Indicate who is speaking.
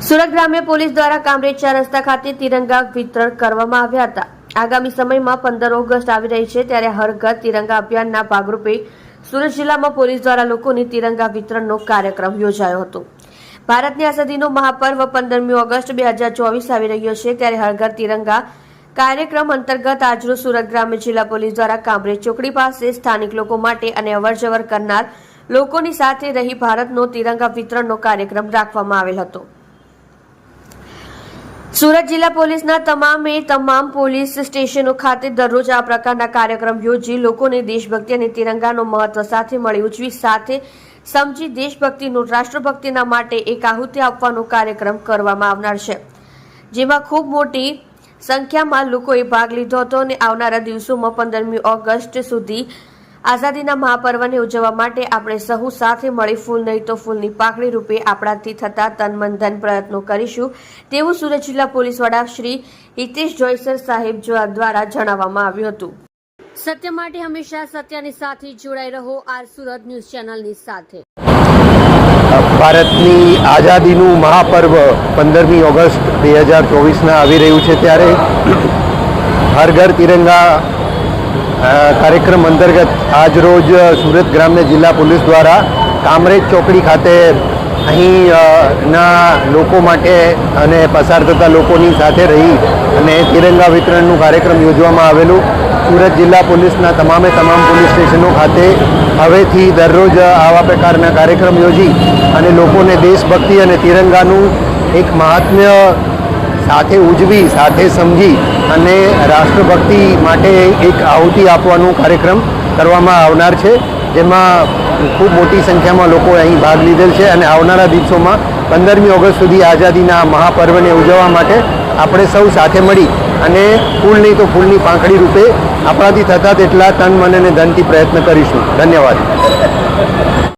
Speaker 1: સુરત ગ્રામ્ય પોલીસ દ્વારા કામરેજ ચાર રસ્તા ખાતે તિરંગા વિતરણ કરવામાં આવ્યા હતા. આગામી સમયમાં પંદર ઓગસ્ટ આવી રહી છે ત્યારે હર ઘર તિરંગા અભિયાનના ભાગરૂપે સુરત જિલ્લામાં પોલીસ દ્વારા લોકોને તિરંગા વિતરણનો કાર્યક્રમ યોજાયો હતો. ભારતની આઝાદીનો મહાપર્વ પંદરમી ઓગસ્ટ બે હજાર ચોવીસ આવી રહ્યો છે ત્યારે હર ઘર તિરંગા કાર્યક્રમ અંતર્ગત આજરોજ સુરત ગ્રામ્ય જિલ્લા પોલીસ દ્વારા કામરેજ ચોકડી પાસે સ્થાનિક લોકો માટે અને અવરજવર કરનાર લોકોની સાથે રહી ભારતનો તિરંગા વિતરણનો કાર્યક્રમ રાખવામાં આવેલ હતો. સુરત જિલ્લા પોલીસના તમામે તમામ પોલીસ સ્ટેશનો ખાતે દરરોજ આ પ્રકારના કાર્યક્રમ યોજી લોકોને દેશભક્તિ અને તિરંગાનો મહત્વ સાથે મળી ઉજવી, સાથે સમજી દેશભક્તિનું, રાષ્ટ્રભક્તિના માટે એક આહુતિ આપવાનો કાર્યક્રમ કરવામાં આવનાર છે. જેમાં ખૂબ મોટી સંખ્યામાં લોકોએ ભાગ લીધો હતો અને આવનારા દિવસોમાં પંદરમી ઓગસ્ટ સુધી આઝાદીના મહાપર્વને ઉજવવા માટે આપણે સહુ સાથે મળી ફૂલ નહીં તો ફૂલની પાકડી રૂપે આપણાથી થતા તન મન ધન પ્રયત્નો કરીશું તેવું સુરત જિલ્લા પોલીસ વડા શ્રી હિતેશ જોયસર સાહેબ દ્વારા જણાવવામાં આવ્યું હતું. સત્ય માટે હંમેશા સત્યની સાથે જોડાઈ રહો આર સુરત ન્યૂઝ ચેનલની સાથે.
Speaker 2: ભારતની આઝાદીનું મહાપર્વ પંદરમી ઓગસ્ટ બે હજાર ચોવીસના આવી રહ્યું છે ત્યારે હર ઘર તિરંગા કાર્યક્રમ અંતર્ગત આજ રોજ સુરત ગ્રામ્ય જિલ્લા પોલીસ દ્વારા કામરેજ ચોકડી ખાતે અહીં ના લોકો માટે અને પસાર થતા લોકોની સાથે રહી અને તિરંગા વિતરણનું કાર્યક્રમ યોજવામાં આવેલું. સુરત જિલ્લા પોલીસના તમામે તમામ પોલીસ સ્ટેશનો ખાતે હવેથી દરરોજ આવા પ્રકારના કાર્યક્રમ યોજી અને લોકોને દેશભક્તિ અને તિરંગાનું એક મહાત્મ્ય સાથે ઉજવી, સાથે સમજી અને રાષ્ટ્રભક્તિ માટે એક આહુતિ આપવાનો કાર્યક્રમ કરવામાં આવનાર છે, જેમાં ખૂબ મોટી સંખ્યામાં લોકો અહીં ભાગ લીધેલ છે અને આવનારા દિવસોમાં પંદરમી ઓગસ્ટ સુધી આઝાદીના મહાપર્વને ઉજવવા માટે આપણે સૌ સાથે મળી અને ફૂલ નહીં તો ફૂલની પાંખડી રૂપે આપણાથી થતા તેટલા તન મન અને ધનથી પ્રયત્ન કરીશું. ધન્યવાદ.